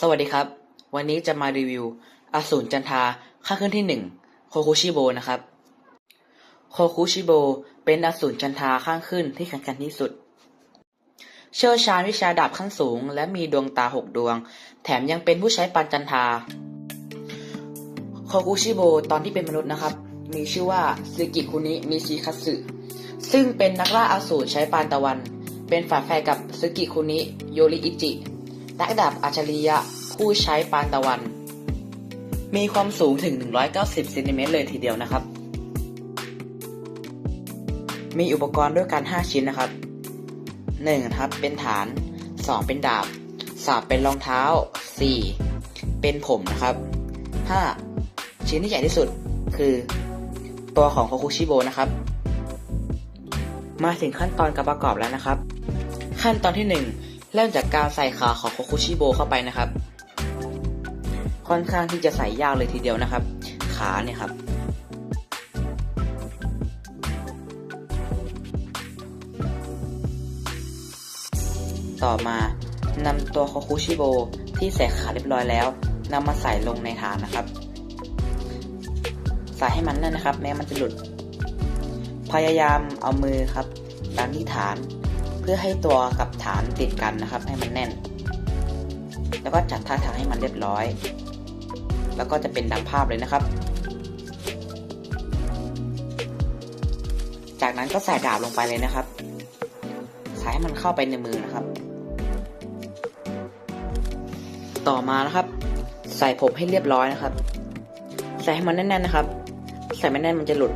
สวัสดีครับ วันนี้จะมารีวิวอสูรจันทาข้างขึ้นที่หนึ่งโคคุชิโบนะครับ โคคุชิโบเป็นอสูรจันทาข้างขึ้นที่แข็งแกร่งที่สุด เชี่ยวชาญวิชาดาบขั้นสูง และมีดวงตาหกดวง แถมยังเป็นผู้ใช้ปานจันทา โคคุชิโบตอนที่เป็นมนุษย์นะครับ มีชื่อว่าซึกิคุนิมิชิคัตสึ ซึ่งเป็นนักล่าอสูรใช้ปานตะวัน เป็นฝาแฝดกับซึกิคุนิโยริอิจิ นักดาบอัจฉริยะผู้ใช้ปานตะวัน มีความสูงถึง 190เซนติเมตรเลยทีเดียวนะครับ มีอุปกรณ์ด้วยกัน 5 ชิ้นนะครับ 1. นะครับ เป็นฐาน 2. เป็นดาบ 3. เป็นรองเท้า 4. เป็นผมนะครับ 5. ชิ้นที่ใหญ่ที่สุดคือตัวของโคคุชิโบนะครับ มาถึงขั้นตอนการประกอบแล้วนะครับ ขั้นตอนที่ 1 เริ่มจากการใส่ขาของโคคุชิโบเข้าไปนะครับ ค่อนข้างที่จะใส่ยากเลยทีเดียวนะครับ ขาเนี่ยครับ ต่อมานำตัวโคคุชิโบที่ใส่ขาเรียบร้อยแล้วนำมาใส่ลงในฐานนะครับ ใส่ให้มันแน่นนะครับ แม้มันจะหลุด พยายามเอามือครับดันที่ฐาน เพื่อให้ตัวกับฐานติดกันนะครับ ให้มันแน่น แล้วก็จัดท่าทางให้มันเรียบร้อย แล้วก็จะเป็นดังภาพเลยนะครับ จากนั้นก็ใส่ดาบลงไปเลยนะครับใส่ให้มันเข้าไปในมือนะครับ ต่อมานะครับ ใส่ผมให้เรียบร้อยนะครับ ใส่ให้มันแน่นๆนะครับ ใส่ไม่แน่นมันจะหลุด